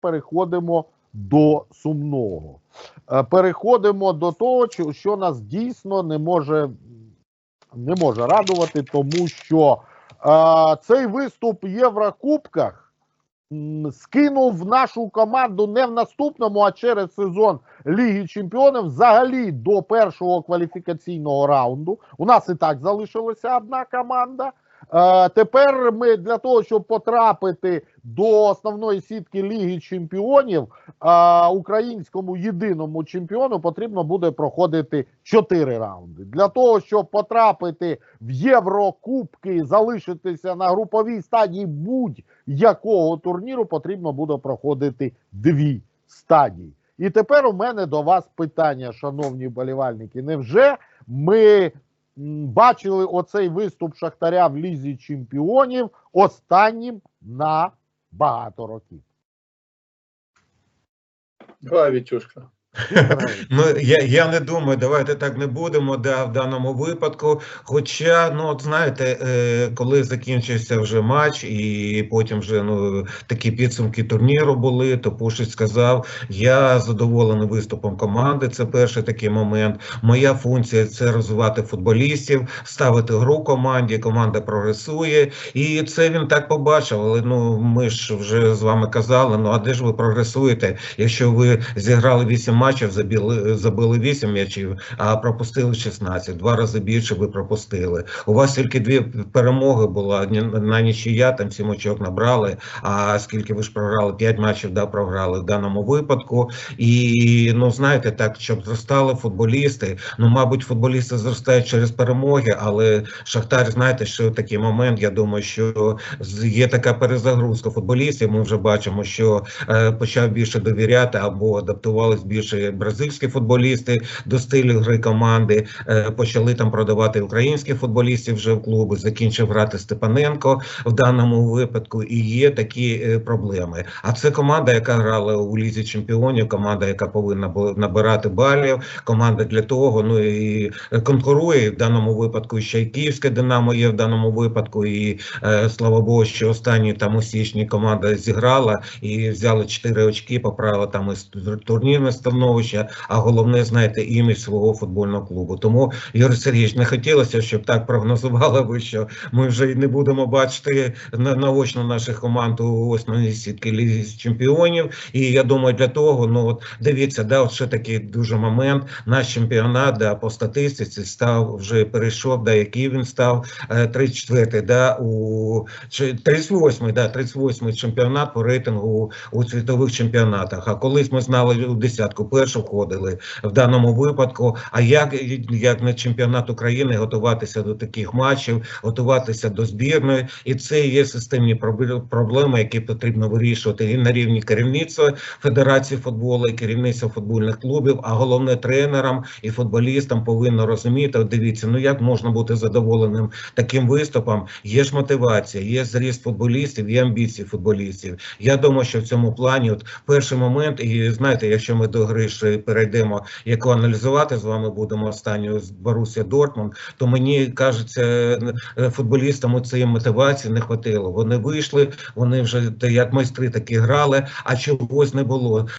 переходимо до сумного. Е, Переходимо до того, що- нас дійсно не може, не може радувати, тому що е, цей виступ в Єврокубках скинув нашу команду не в наступному, а через сезон Ліги Чемпіонів взагалі до першого кваліфікаційного раунду. У нас і так залишилася одна команда. Е, тепер ми для того, щоб потрапити до основної сітки Ліги Чемпіонів, е, українському єдиному чемпіону потрібно буде проходити 4 раунди. Для того, щоб потрапити в Єврокубки, залишитися на груповій стадії будь-якого турніру, потрібно буде проходити дві стадії. І тепер у мене до вас питання, шановні болівальники. Невже ми бачили оцей виступ Шахтаря в Лізі Чемпіонів останнім на багато років? Давай, Вітюшка. Ну я, я не думаю, давайте так не будемо да, в даному випадку. Хоча, ну от знаєте, е, коли закінчився вже матч, і потім вже ну такі підсумки турніру були, то Пушич сказав: я задоволений виступом команди. Це перший такий момент. Моя функція це розвивати футболістів, ставити гру команді. Команда прогресує, і це він так побачив. Але ну ми ж вже з вами казали. Ну а де ж ви прогресуєте, якщо ви зіграли 8 матчів, забили, забили 8 м'ячів, а пропустили 16. Два рази більше ви пропустили. У вас тільки дві перемоги було, ні- на нічия, там 7 очок набрали, а скільки ви ж програли? 5 матчів да, програли в даному випадку. І, ну, знаєте, так, щоб зростали футболісти, ну, мабуть, футболісти зростають через перемоги, але Шахтар, знаєте, що такий момент, я думаю, що є така перезагрузка футболістів, ми вже бачимо, що е, почав більше довіряти або адаптувались більше бразильські футболісти до стилю гри команди. Е, почали там продавати українських футболістів вже в клуби. Закінчив грати Степаненко в даному випадку, і є такі е, проблеми. А це команда, яка грала у лізі чемпіонів, команда, яка повинна набирати балів, команда для того. Ну і конкурує в даному випадку. Ще й київське Динамо є в даному випадку. І е, слава Богу, що останні там у січні команда зіграла і взяли 4 очки, поправила там і турнірне становище. А головне, знаєте, імідж свого футбольного клубу. Тому Юрій Сергійович, не хотілося, щоб так прогнозували ви, що ми вже не будемо бачити на наочно наших команд у основній сітки Ліги чемпіонів. І я думаю, для того, ну от дивіться, да, от ще такий дуже момент. Наш чемпіонат да, по статистиці став вже перейшов, да, який він став е, 34-й, да, у чи 38-й, да, 38-й чемпіонат по рейтингу у світових чемпіонатах. А колись ми знали у десятку першу входили в даному випадку. А як, як на чемпіонат України готуватися до таких матчів, готуватися до збірної, і це є системні проблеми, які потрібно вирішувати і на рівні керівництва Федерації футболу, і керівництва футбольних клубів, а головне тренерам і футболістам повинно розуміти. Дивіться, ну як можна бути задоволеним таким виступом? Є ж мотивація, є зріст футболістів, є амбіції футболістів. Я думаю, що в цьому плані, от перший момент, і знаєте, якщо ми до гри ще перейдемо, яку аналізувати з вами будемо останню з Борусія Дортмунд, то мені кажеться, е, футболістам цієї мотивації не хватило. Вони вийшли, вони вже як майстри такі грали, а чогось не було.